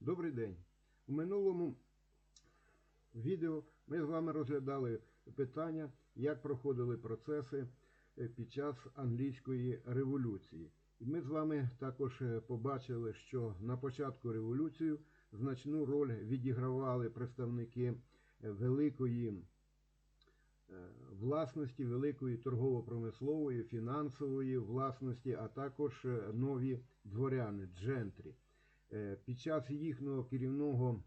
Добрий день. У минулому відео ми з вами розглядали питання, як проходили процеси е, під час англійської революції. І ми з вами також е, побачили, що на початку революції значну роль відігравали представники е, великої власності, великої торгово-промислової, фінансової власності, а також нові дворяни, джентрі. Е, Під час їхнього керівного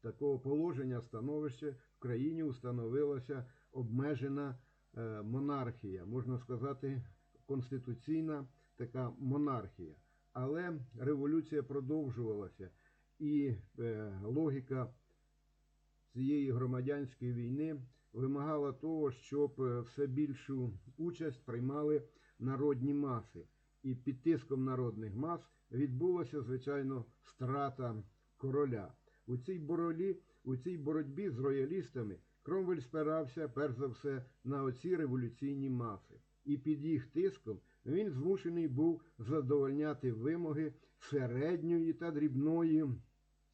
такого положення становища в країні установилася обмежена е, монархія, можна сказати, конституційна така монархія. Але революція продовжувалася, і е, логіка цієї громадянської війни вимагала того, щоб все більшу участь приймали народні маси. І під тиском народних мас відбулася, звичайно, страта короля. У цій боролі, у цій боротьбі з роялістами Кромвель спирався перш за все на оці революційні маси. І під їх тиском він змушений був задовольняти вимоги середньої та дрібної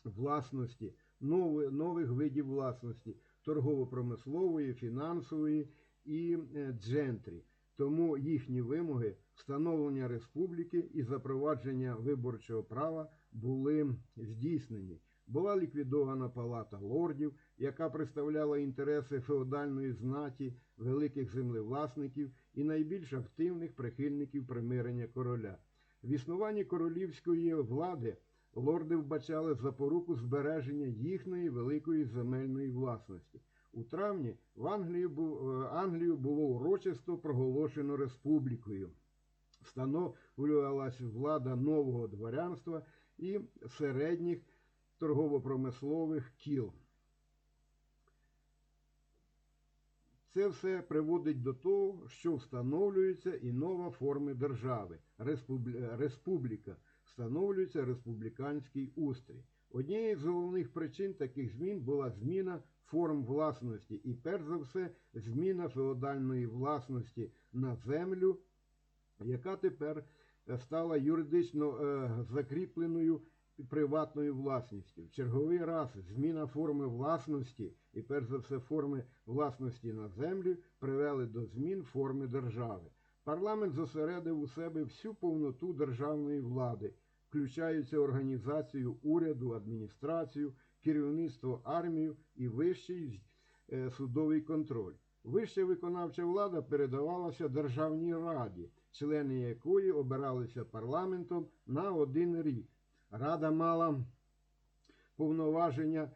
власності, нови- нових видів власності торгово-промислової, фінансової і е, джентрі. Тому їхні вимоги встановлення республіки і запровадження виборчого права були здійснені. Була ліквідована палата лордів, яка представляла інтереси феодальної знаті, великих землевласників і найбільш активних прихильників примирення короля. В існуванні королівської влади лорди вбачали запоруку збереження їхньої великої земельної власності. У травні в Англії е, Англію було урочисто проголошено республікою. Встановлювалася влада нового дворянства і середніх торгово-промислових кіл. Це все приводить до того, що встановлюється і нова форма держави республі- республіка, встановлюється республіканський устрій. Однією з головних причин таких змін була зміна форм власності і, перш за все, зміна феодальної власності на землю, яка тепер стала юридично е, закріпленою приватною власністю. В черговий раз зміна форми власності і, перш за все, форми власності на землю привели до змін форми держави. Парламент зосередив у себе всю повноту державної влади, включаючи організацію уряду, адміністрацію, керівництво армію і вищий е, судовий контроль. Вища виконавча влада передавалася Державній раді, члени якої обиралися парламентом на один рік. Рада мала повноваження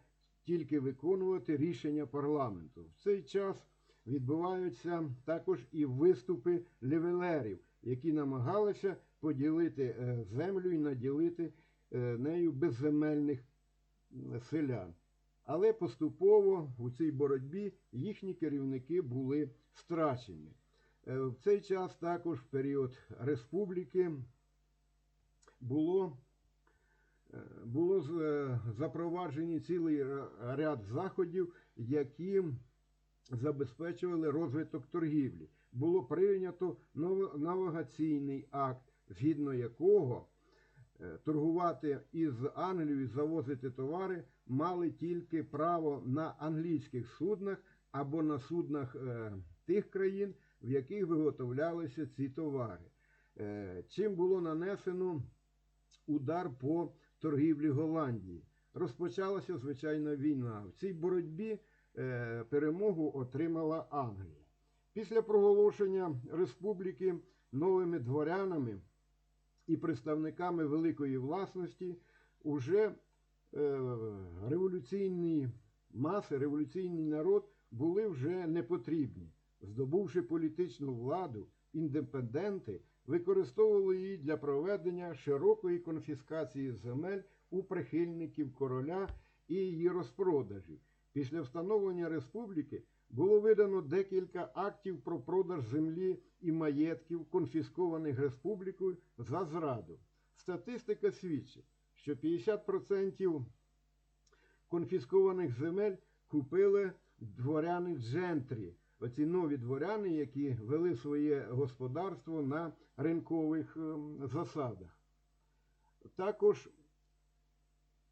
тільки виконувати рішення парламенту. В цей час відбуваються також і виступи левелерів, які намагалися поділити е, землю і наділити е, нею безземельних селян. Але поступово у цій боротьбі їхні керівники були страчені. Е, В цей час також в період республіки було Е, було е, запроваджені цілий ряд заходів, які забезпечували розвиток торгівлі. Було прийнято навігаційний акт, згідно якого торгувати із Англією, завозити товари мали тільки право на англійських суднах або на суднах е, тих країн, в яких виготовлялися ці товари. Е, Чим було нанесено удар по торгівлі Голландії. Розпочалася звичайна війна. В цій боротьбі е, перемогу отримала Англія. Після проголошення республіки новими дворянами і представниками великої власності уже е, революційні маси, революційний народ були вже не потрібні. Здобувши політичну владу, індепенденти використовували її для проведення широкої конфіскації земель у прихильників короля і її розпродажів. Після встановлення республіки було видано декілька актів про продаж землі і маєтків, конфіскованих республікою за зраду. Статистика свідчить, що 50% конфіскованих земель купили дворяни джентрі. Оці нові дворяни, які вели своє господарство на ринкових ем, засадах. Також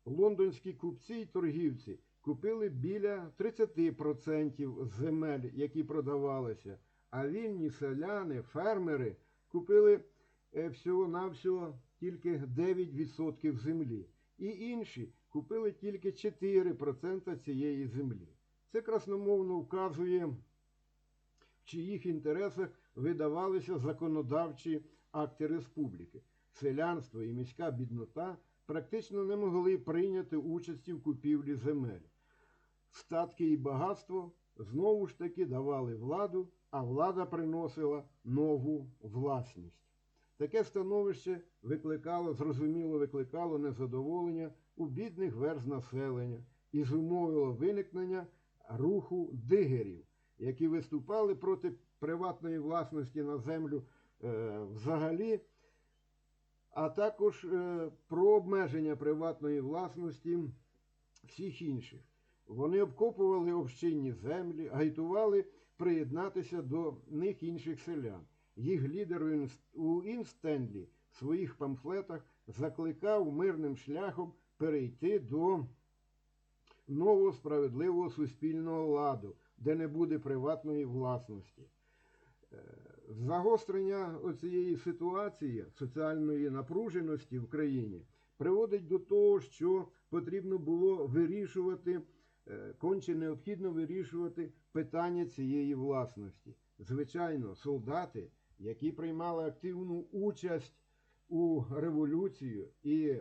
лондонські купці й торгівці купили біля 30% земель, які продавалися, а вільні селяни, фермери купили е, всього-навсього тільки 9% землі. І інші купили тільки 4% цієї землі. Це красномовно вказує, в чиїх інтересах видавалися законодавчі акти республіки. Селянство і міська біднота практично не могли прийняти участі в купівлі земель. Статки і багатство знову ж таки давали владу, а влада приносила нову власність. Таке становище викликало, зрозуміло, викликало незадоволення у бідних верз населення і зумовило виникнення руху дигерів, які виступали проти приватної власності на землю е, взагалі, а також е, про обмеження приватної власності всіх інших. Вони обкопували общинні землі, агітували приєднатися до них інших селян. Їх лідер у Інстенлі в своїх памфлетах закликав мирним шляхом перейти до нового справедливого суспільного ладу, де не буде приватної власності. Е, Загострення цієї ситуації соціальної напруженості в країні приводить до того, що потрібно було вирішувати, конче необхідно вирішувати питання цієї власності. Звичайно, солдати, які приймали активну участь у революцію, і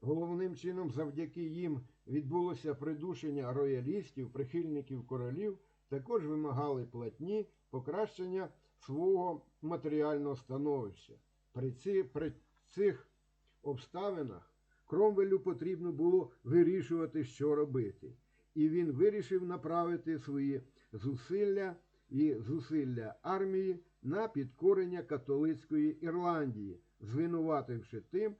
головним чином завдяки їм відбулося придушення роялістів, прихильників королів, також вимагали платні покращення свого матеріального становища. При, ці, при цих обставинах Кромвелю потрібно було вирішувати, що робити. І він вирішив направити свої зусилля і зусилля армії на підкорення католицької Ірландії, звинувативши тим,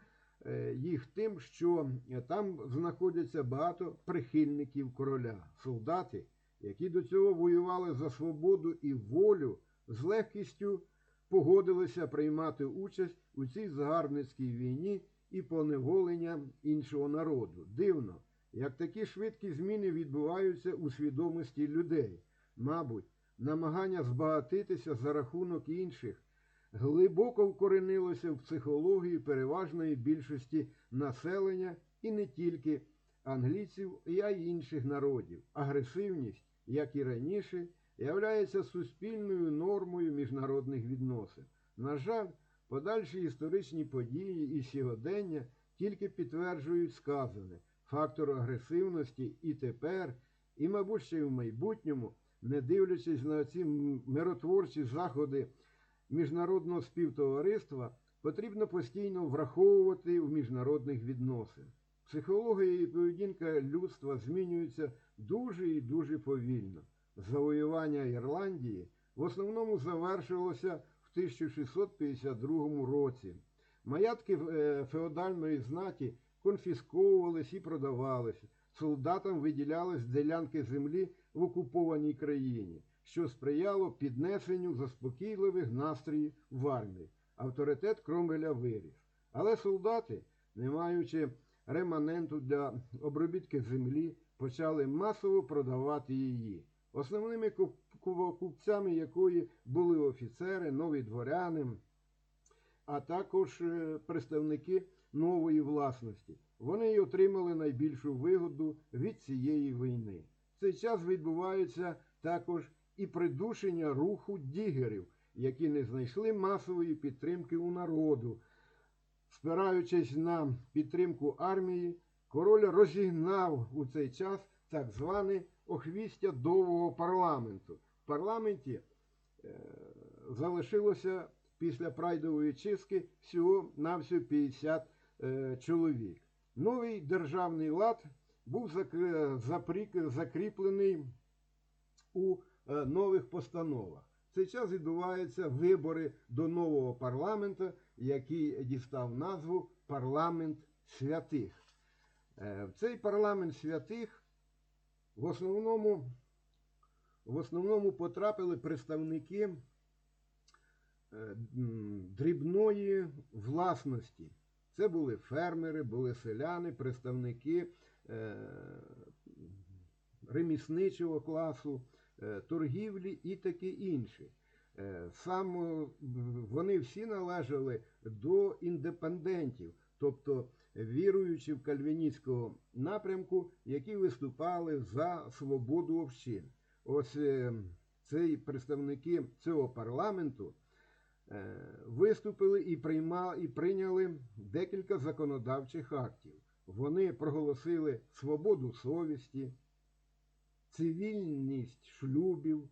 е, їх тим, що там знаходяться багато прихильників короля, солдати, які до цього воювали за свободу і волю, з легкістю погодилися приймати участь у цій загарбницькій війні і поневолення іншого народу. Дивно, як такі швидкі зміни відбуваються у свідомості людей. Мабуть, намагання збагатитися за рахунок інших глибоко вкоренилося в психології переважної більшості населення і не тільки англійців, а й інших народів. Агресивність, як і раніше, являється суспільною нормою міжнародних відносин. На жаль, подальші історичні події і сьогодення тільки підтверджують сказане. Фактор агресивності і тепер, і, мабуть, ще й в майбутньому, не дивлячись на ці миротворчі заходи міжнародного співтовариства, потрібно постійно враховувати в міжнародних відносинах. Психологія і поведінка людства змінюються дуже і дуже повільно. Завоювання Ірландії в основному завершилося в 1652 році. Маятки е, феодальної знаті конфісковувались і продавалися. Солдатам виділялись ділянки землі в окупованій країні, що сприяло піднесенню заспокійливих настроїв в армії. Авторитет Кромвеля виріс. Але солдати, не маючи реманенту для обробітки землі, почали масово продавати її. Основними купцями якої були офіцери, нові дворяни, а також е, представники нової власності. Вони й отримали найбільшу вигоду від цієї війни. В цей час відбувається також і придушення руху дігерів, які не знайшли масової підтримки у народу. Спираючись на підтримку армії, король розігнав у цей час так зване охвістя довгого парламенту. Парламенті е, залишилося після прайдової чистки всього на всього 50 е, чоловік. Новий державний лад був закріплений у е, нових постановах. В цей час відбуваються вибори до нового парламенту, який дістав назву Парламент святих. Цей парламент святих в основному в основному потрапили представники е, дрібної власності. Це були фермери, були селяни, представники е, ремісничого класу, е, торгівлі і таке інше. Сам вони всі належали до індепендентів, тобто віруючи в кальвіністського напрямку, які виступали за свободу общин. Ось е, ці представники цього парламенту е, виступили і, прийма, і прийняли декілька законодавчих актів. Вони проголосили свободу совісті, цивільність шлюбів,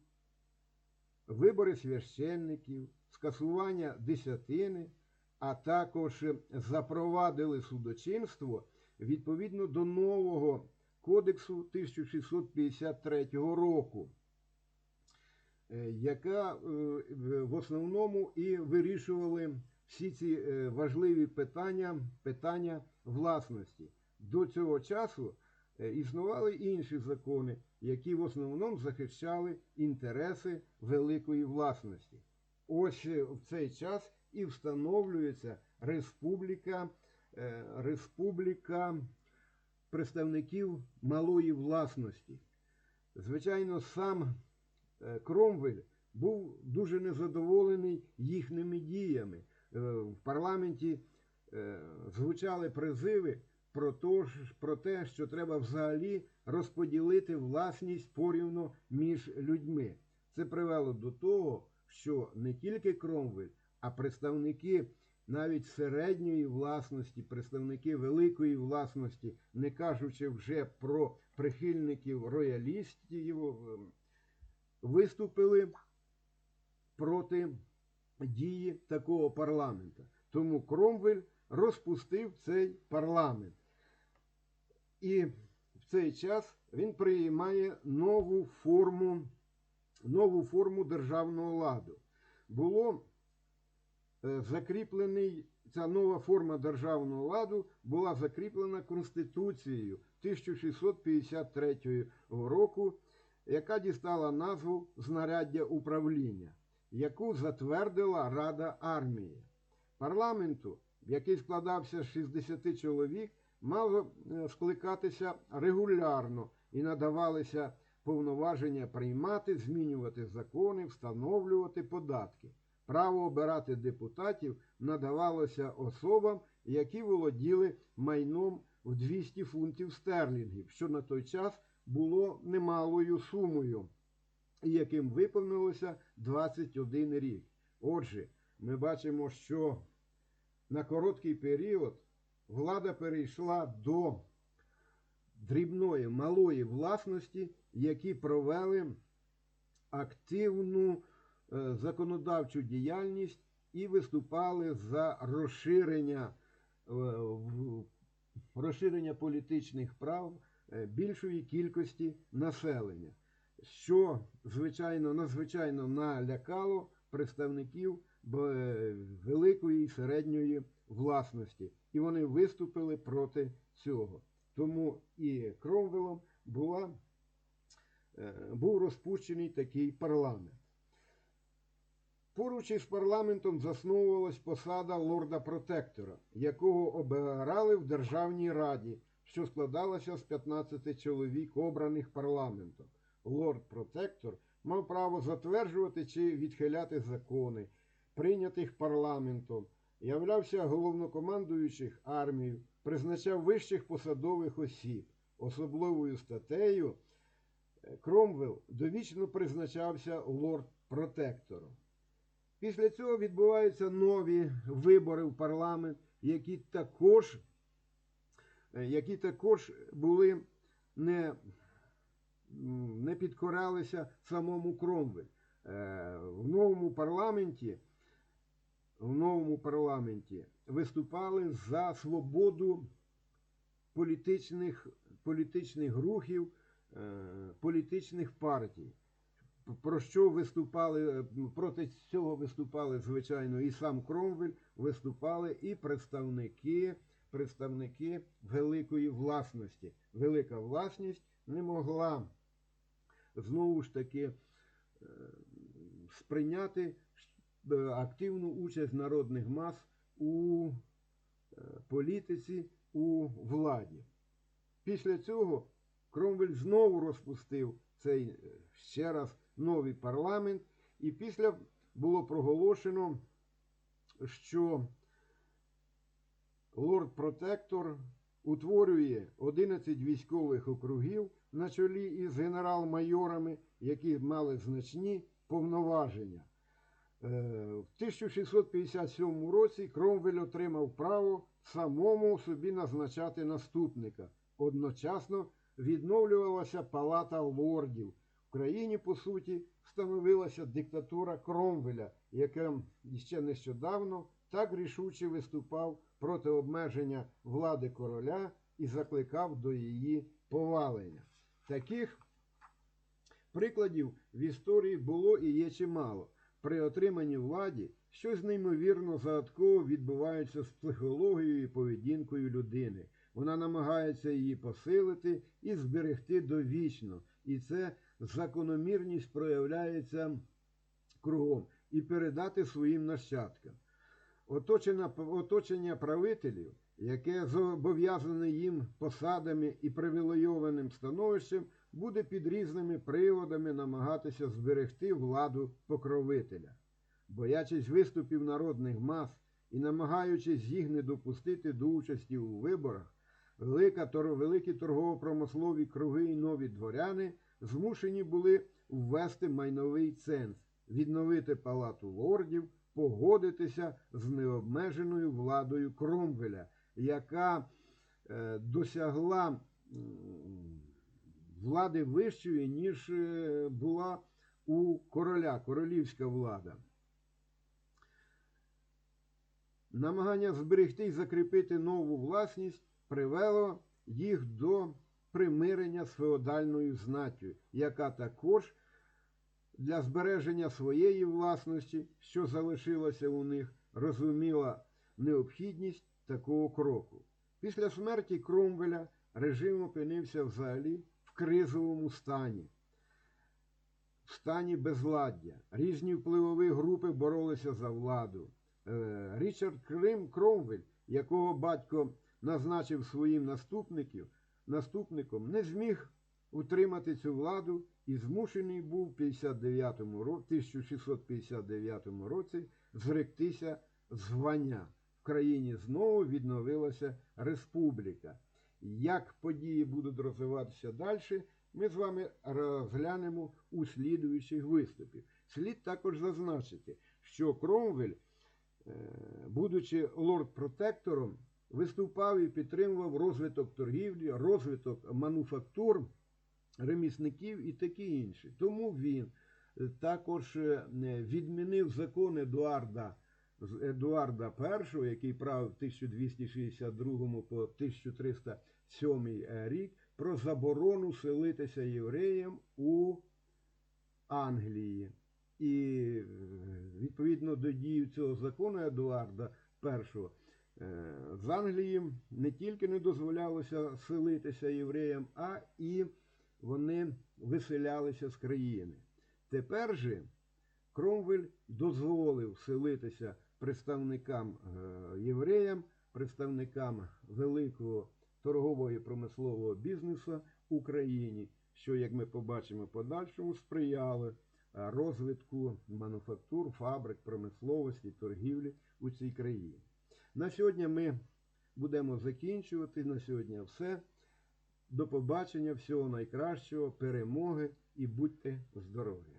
вибори священників, скасування десятини, а також запровадили судочинство відповідно до нового кодексу 1653 року, е, яка е, в основному і вирішували всі ці е, важливі питання, питання власності. До цього часу існували інші закони, які в основному захищали інтереси великої власності. Ось в цей час і встановлюється республіка, республіка представників малої власності. Звичайно, сам е, Кромвель був дуже незадоволений їхніми діями. Е, В парламенті е, звучали призиви про те, що треба взагалі розподілити власність порівно між людьми. Це привело до того, що не тільки Кромвель, а представники навіть середньої власності, представники великої власності, не кажучи вже про прихильників роялістів, ем, виступили проти дії такого парламента. Тому Кромвель розпустив цей парламент. І в цей час він приймає нову форму, нову форму державного ладу. Було закріплений, ця нова форма державного ладу була закріплена Конституцією 1653 року, яка дістала назву знаряддя управління, яку затвердила Рада армії. Парламенту, який складався з 60 чоловік, мав е, скликатися регулярно і надавалися повноваження приймати, змінювати закони, встановлювати податки. Право обирати депутатів надавалося особам, які володіли майном в 200 фунтів стерлінгів, що на той час було немалою сумою, і яким виповнилося 21 рік. Отже, ми бачимо, що на короткий період влада перейшла до дрібної малої власності, які провели активну законодавчу діяльність і виступали за розширення, е, розширення політичних прав е, більшої кількості населення, що звичайно надзвичайно налякало представників великої і середньої власності, і вони виступили проти цього. Тому і Кромвелом була, е, був розпущений такий парламент. Поруч із парламентом засновувалась посада лорда-протектора, якого обирали в Державній раді, що складалася з 15 чоловік, обраних парламентом. Лорд-протектор мав право затверджувати чи відхиляти закони, прийнятих парламентом, являвся головнокомандуючих армією, призначав вищих посадових осіб. Особливою статтею е, Кромвел довічно призначався лорд-протектором. Після цього відбуваються нові вибори в парламент, які також, е, які також були не, не підкорялися самому Кромвель. Е, В новому парламенті, в новому парламенті виступали за свободу політичних, політичних рухів, е, політичних партій. Про що виступали, е, проти цього виступали, звичайно, і сам Кромвель, виступали і представники, представники великої власності. Велика власність не могла знову ж таки е, сприйняти е, активну участь народних мас у політиці у владі. Після цього Кромвель знову розпустив цей ще раз новий парламент, і після було проголошено, що лорд-протектор утворює 11 військових округів на чолі із генерал-майорами, які мали значні повноваження. Е, В 1657 році Кромвель отримав право самому собі назначати наступника. Одночасно відновлювалася палата лордів. В країні, по суті, встановилася диктатура Кромвеля, яка ще нещодавно так рішуче виступав проти обмеження влади короля і закликав до її повалення. Таких прикладів в історії було і є чимало. При отриманні владі щось неймовірно загадково відбувається з психологією і поведінкою людини. Вона намагається її посилити і зберегти довічно. І це закономірність проявляється кругом і передати своїм нащадкам. Оточення, оточення правителів, яке зобов'язане їм посадами і привілейованим становищем, буде під різними приводами намагатися зберегти владу покровителя. Боячись виступів народних мас і намагаючись їх не допустити до участі у виборах, велика, великі торгово-промислові круги і нові дворяни змушені були ввести майновий ценз, відновити палату лордів, погодитися з необмеженою владою Кромвеля, яка е, досягла влади вищої, ніж е, була у короля, королівська влада. Намагання зберегти і закріпити нову власність привело їх до примирення з феодальною знаттю, яка також для збереження своєї власності, що залишилося у них, розуміла необхідність такого кроку. Після смерті Кромвеля режим опинився взагалі в кризовому стані, в стані безладдя. Різні впливові групи боролися за владу. Е, Річард Крим Кромвель, якого батько назначив своїм наступників, наступником, не зміг утримати цю владу і змушений був в 59 ро- 1659 році зректися звання. В країні знову відновилася республіка. Як події будуть розвиватися далі, ми з вами розглянемо у слідуючих виступів. Слід також зазначити, що Кромвель, е, будучи лорд-протектором, виступав і підтримував розвиток торгівлі, розвиток мануфактур, ремісників і таке інше. Тому він е, також е, відмінив закон Едуарда Едуарда І, який правив 1262 по 1307 рік, про заборону селитися євреям у Англії. І е, відповідно до дії цього закону Едуарда І, е, з Англії не тільки не дозволялося селитися євреям, а і вони виселялися з країни. Тепер же Кромвель дозволив селитися представникам е, євреям, представникам великого торгового і промислового бізнесу Україні, що, як ми побачимо подальшому, сприяло е, розвитку мануфактур, фабрик, промисловості, торгівлі у цій країні. На сьогодні ми будемо закінчувати. На сьогодні все. До побачення, всього найкращого, перемоги і будьте здорові!